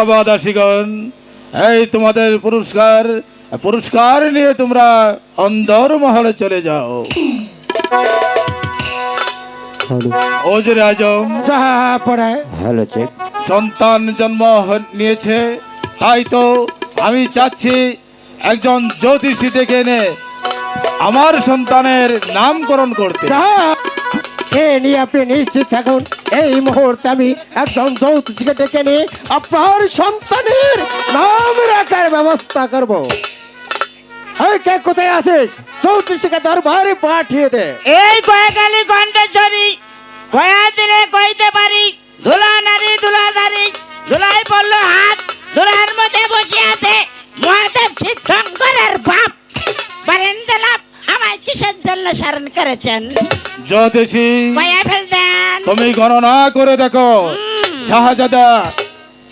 মারহাবা এই তোমাদের পুরস্কার পুরস্কার নিয়ে তোমরা অন্দর মহলে চলে যাও। ওজের আজম। Hello check. সন্তান জন্ম নিয়েছে। তাই তো আমি চাচ্ছি একজন জ্যোতিষী ডেকে এনে আমার সন্তানের নামকরণ করতে। এ নিয়ে আপনি নিশ্চিত থাকুন, এই মুহূর্তে আমি একজন যৌতুকে ডেকে নিয়ে আপনার সন্তানের নাম রাখার ব্যবস্থা করব। এই কে কোথায় আছে? চৌত্রিশকে দরবারে পাঠিয়ে দে। এই কয়েকালি কয়া জন্য স্মরণ করেছেন। জ্যোতিষী কয়া ফেলতেন। তুমি গণনা করে দেখো শাহজাদা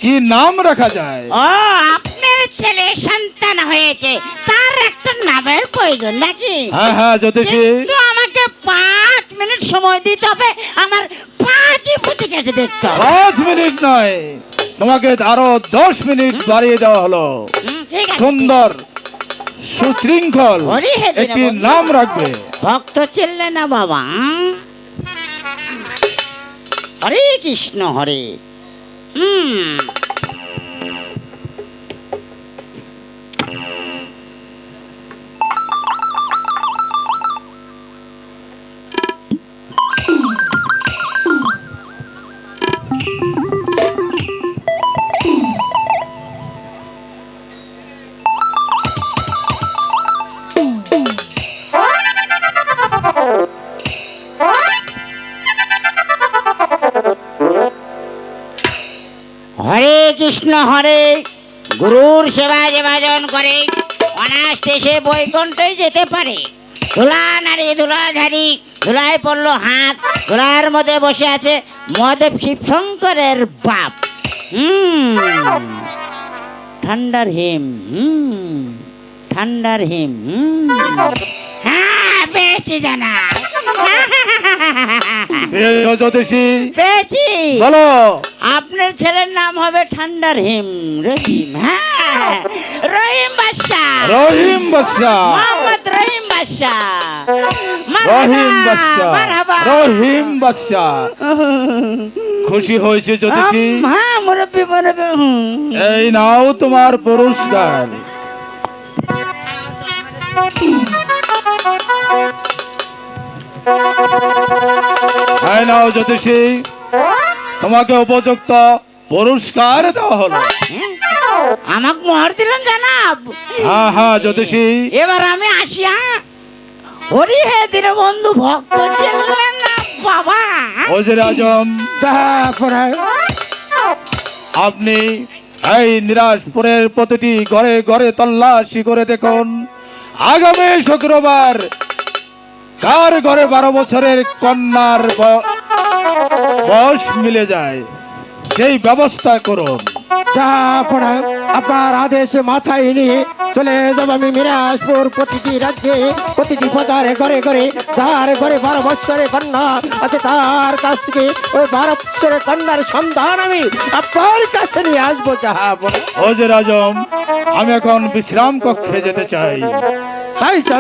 কি নাম রাখা যায়? ও আপনার ছেলে সন্তান হয়েছে। তার একটা নামের প্রয়োজন নাকি? হ্যাঁ হ্যাঁ জ্যোতিষী। কিন্তু আমাকে পাঁচ মিনিট সময় দিতে হবে। আমার পাঁচই পুঁতি কেটে দেখতে হবে। পাঁচ মিনিট নয় তোমাকে আরও দশ মিনিট বাড়িয়ে দেওয়া হলো। ঠিক আছে। সুন্দর। সুশৃঙ্খল। একটি নাম রাখবে। ভক্ত চিনলে না বাবা। হরে কৃষ্ণ হরে। হুম। কৃষ্ণ হরে গুরুর সেবা যে ভাজন করে অনায়াসে সে বৈকুণ্ঠই যেতে পারে। ধুলা নারী ধুলাধারী ধুলায় পড়ল হাত ধুলার মধ্যে বসে আছে মহাদেব শিবশঙ্করের বাপ। হুম ঠান্ডার হিম হুম ঠান্ডার হিম হ্যাঁ পেয়েছি জানা। পেয়েছি। বলো। আপনার ছেলের নাম হবে ঠান্ডার হিম রহিম হ্যাঁ রহিম বাদশাহ। রহিম বাদশা মোহাম্মদ রহিম বাদশাহ। রহিম বাদশা রহিম বাদশা খুশি হয়েছে জ্যোতিষী? হ্যাঁ মুরব্বী মুরব্বী। এই নাও তোমার পুরস্কার। এই নাও জ্যোতিষী। তোমাকে উপযুক্ত পুরস্কার দেওয়া হলো। আমাকে মোহর দিলেন জানাব। হ্যাঁ হ্যাঁ জ্যোতিষী। এবার আমি আসি হ্যাঁ? হরি হে দীনবন্ধু ভক্ত ছিলেন না বাবা। ওজির আজম আপনি এই নিরাজপুরের প্রতিটি ঘরে ঘরে তল্লাশি করে দেখুন আগামী শুক্রবার কার ঘরে বারো বছরের কন্যার বয়স মিলে যায় সেই ব্যবস্থা করুন। আপনার আদেশে মাথায় নিয়ে চলে যাব আমি মিরাজপুর প্রতিটি রাজ্যে প্রতিটি প্রচারে ঘরে ঘরে যার ঘরে বারো বৎসরে কন্যা আছে তার কাছ থেকে ওই বারো বৎসরের কন্যার সন্ধান আমি আপনার কাছে নিয়ে আসব যাহা ওজের আজম আমি এখন বিশ্রাম কক্ষে যেতে চাই। তাই চল।